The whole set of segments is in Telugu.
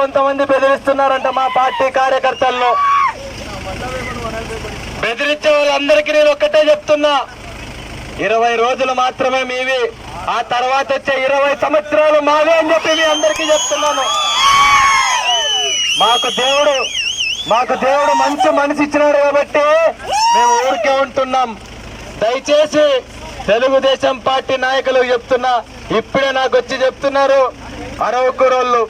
కొంతమంది బెదిరిస్తున్నారంట మా పార్టీ కార్యకర్తలను బెదిరించే వాళ్ళందరికీ నేను ఒక్కటే చెప్తున్నా. ఇరవై రోజులు మాత్రమే మీవి. ఆ తర్వాత వచ్చే ఇరవై సంవత్సరాలు మావే అని చెప్పి మీ అందరికీ చెప్తున్నాను. మాకు దేవుడు మాకు దేవుడు మంచి మనిషి ఇచ్చినాడు కాబట్టి మేము ఊరికే ఉంటున్నాం. దయచేసి తెలుగుదేశం పార్టీ నాయకులు చెప్తున్నా. ఇప్పుడే నాకు వచ్చి చెప్తున్నారు. అరవకూరోళ్ళు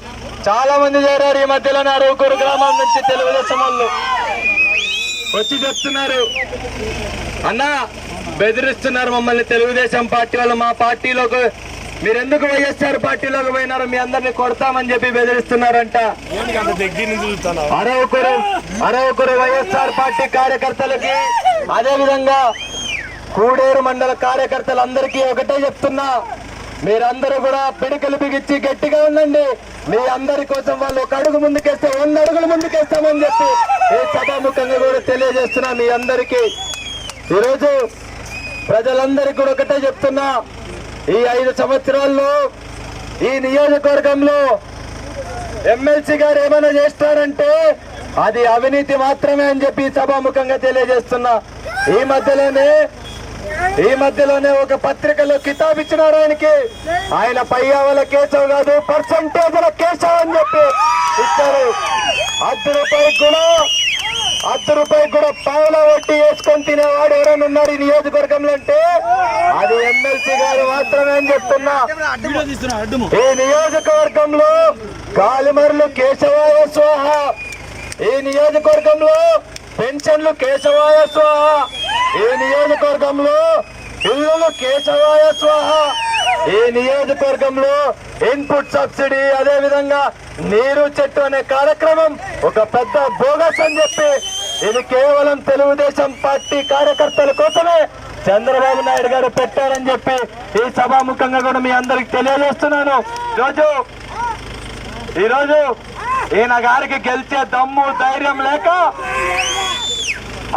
చాలా మంది చేరారు ఈ మధ్యలోనే అరవకూరు గ్రామం నుంచి తెలుగుదేశం వాళ్ళు. వచ్చి చెప్తున్నారు. అన్నా బెదిరిస్తున్నారు మమ్మల్ని తెలుగుదేశం పార్టీ వాళ్ళు. మా పార్టీలోకి మీరెందుకు వైఎస్ఆర్ పార్టీలోకి పోయినారు మీ అందరిని కొడతామని చెప్పి బెదిరిస్తున్నారంట. అరవకురు అరవకురు వైఎస్ఆర్ పార్టీ కార్యకర్తలకి అదే విధంగా కూడేరు మండల కార్యకర్తలందరికీ ఒకటే చెప్తున్నా. మీరందరూ కూడా పిడికలు బిగించి గట్టిగా ఉండండి. మీ అందరి కోసం వాళ్ళు ఒక అడుగు ముందుకేస్తే వంద అడుగులు ముందుకేస్తామని చెప్పి ఈ సభాముఖంగా కూడా తెలియజేస్తున్నా మీ అందరికీ. ఈరోజు ప్రజలందరికీ కూడా ఒకటే చెప్తున్నా. ఈ ఐదు సంవత్సరాల్లో ఈ నియోజకవర్గంలో ఎమ్మెల్సీ గారు ఏమైనా చేస్తారంటే అది అవినీతి మాత్రమే అని చెప్పి సభాముఖంగా తెలియజేస్తున్నా. ఈ మధ్యలోనే ఈ మధ్యలోనే ఒక పత్రికలో కితాబ్ ఇచ్చినారు ఆయనకి ఆయన పయ్యావల కేశవ్ కాదు పర్సంటేజ్ల కేశవ్ అని చెప్పి ఇచ్చారు. అర్ధ రూపాయి కూడా అర్ధ రూపాయి కూడా పావుల వడ్డీ వేసుకొని తినేవాడు ఎవరైనా ఉన్నారు ఈ నియోజకవర్గంలో అంటే? అది ఎమ్మెల్సీ గారు మాత్రమే అని చెప్తున్నా. ఈ నియోజకవర్గంలో గాలిమర్లు కేశవాయ స్వాహ. ఈ నియోజకవర్గంలో పెన్షన్లు కేశవాయ స్వాహ. ఈ నియోజకవర్గంలో ఇల్లులు కేశవాయ స్వాహ. ఈ నియోజకవర్గంలో ఇన్పుట్ సబ్సిడీ అదే విధంగా నీరు చెట్టు అనే కార్యక్రమం ఒక పెద్ద బోగస్ అని చెప్పి ఇది కేవలం తెలుగుదేశం పార్టీ కార్యకర్తల కోసమే చంద్రబాబు నాయుడు గారు పెట్టారని చెప్పి ఈ సభాముఖంగా కూడా మీ అందరికి తెలియజేస్తున్నాను. ఈరోజు ఈరోజు ఈయన గారికి గెలిచే దమ్ము ధైర్యం లేక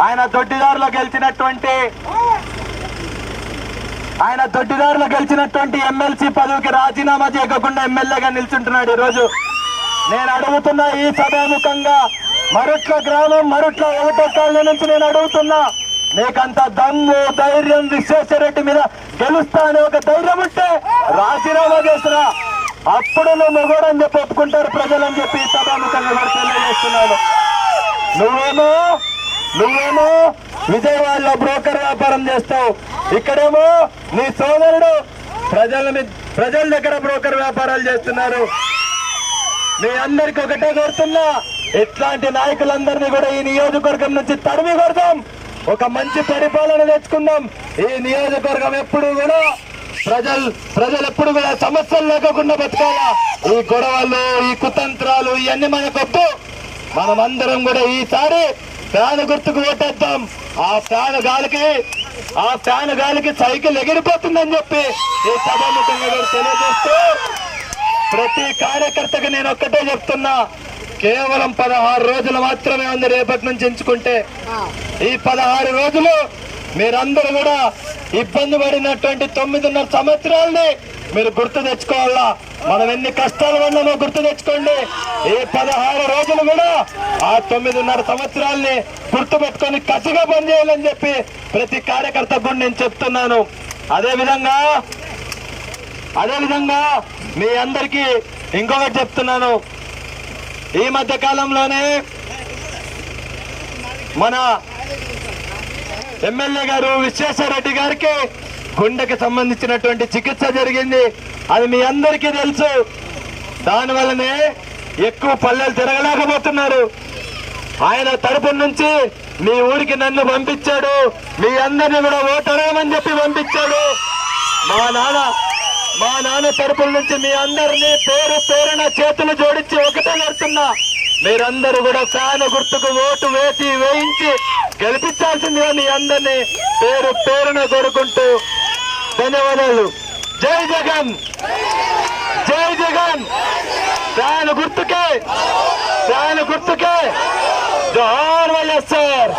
ఆయన దొడ్డిదారులో గెలిచినటువంటి ఆయన దొడ్డిదారులో గెలిచినటువంటి ఎమ్మెల్సీ పదవికి రాజీనామా చేయకుండా ఎమ్మెల్యేగా నిల్చుంటున్నాడు ఈరోజు. నేను అడుగుతున్న ఈ సభాముఖంగా మరుట్ల గ్రామం మరుట్ల ఒకటో కాలనీ నుంచి నేను అడుగుతున్నా నీకంత దమ్ము ధైర్యం విశ్వేశ్వరరెడ్డి మీద గెలుస్తా అనే ఒక ధైర్యం ఉంటే రాజీనామా చేసినా అప్పుడు నువ్వు మొగోడని చెప్పి ఒప్పుకుంటారు ప్రజలని చెప్పి ఈ సభాముఖంగా తెలియజేస్తున్నాను. నువ్వేమో నువ్వేమో విజయవాడలో బ్రోకర్ వ్యాపారం చేస్తావు. ఇక్కడేమో నీ సోదరుడు ప్రజల ప్రజల దగ్గర బ్రోకర్ వ్యాపారాలు చేస్తున్నారు. మీ అందరికి ఒకటే కోరుతున్నా ఇట్లాంటి నాయకులందరినీ కూడా ఈ నియోజకవర్గం నుంచి తరిమి కొడదాం. ఒక మంచి పరిపాలన తెచ్చుకుందాం. ఈ నియోజకవర్గం ఎప్పుడు కూడా ప్రజలు ప్రజలు ఎప్పుడు కూడా సమస్యలు లేకుండా బతకాలా? ఈ గొడవలు ఈ కుతంత్రాలు ఇవన్నీ మనకొద్దు మనమందరం కూడా ఈసారి ఫ్యాన్ గుర్తుకు ఓటేద్దాం. ఆ ఫ్యాన్ గాలికి ఆ ఫ్యాన్ గాలికి సైకిల్ ఎగిరిపోతుందని చెప్పి ఈ సభాముఖంగా తెలియజేస్తూ ప్రతి కార్యకర్తకు నేను ఒక్కటే చెప్తున్నా. కేవలం పదహారు రోజులు మాత్రమే ఉంది రేపటి నుంచి ఎంచుకుంటే. ఈ పదహారు రోజులు మీరందరూ కూడా ఇబ్బంది పడినటువంటి తొమ్మిదిన్నర సంవత్సరాలని మీరు గుర్తు తెచ్చుకోవాలా? మనం ఎన్ని కష్టాలు ఉన్నామో గుర్తు తెచ్చుకోండి. ఈ పదహారు రోజులు కూడా ఆ తొమ్మిదిన్నర సంవత్సరాల్ని గుర్తు పెట్టుకొని కసిగా పనిచేయాలని చెప్పి ప్రతి కార్యకర్త కూడా నేను చెప్తున్నాను. అదే విధంగా అదే విధంగా మీ అందరికీ ఇంకొకటి చెప్తున్నాను. ఈ మధ్య కాలంలోనే మన ఎమ్మెల్యే గారు విశ్వేశ్వరరెడ్డి గారికి గుండెకి సంబంధించినటువంటి చికిత్స జరిగింది. అది మీ అందరికీ తెలుసు. దానివల్లనే ఎక్కువ పల్లెలు తిరగలేకపోతున్నారు. ఆయన తరపు నుంచి మీ ఊరికి నన్ను పంపించాడు. మీ అందరిని కూడా ఓటరేమని చెప్పి పంపించాడు. మా నాన్న మా నాన్న తరపుల నుంచి మీ అందరినీ పేరు పేరున చేతులు జోడించి ఒకటే నడుతున్నా మీరందరూ కూడా ఫ్యాన్ గుర్తుకు ఓటు వేసి వేయించి గెలిపించాల్సిందిగా మీ అందరినీ పేరు పేరున కోరుకుంటూ ధన్యవాదాలు జై జగన్ జై జగన్ ఫ్యాన్ గుర్తుకే ఫ్యాన్ గుర్తుకే జోహార్ వైఎస్ఆర్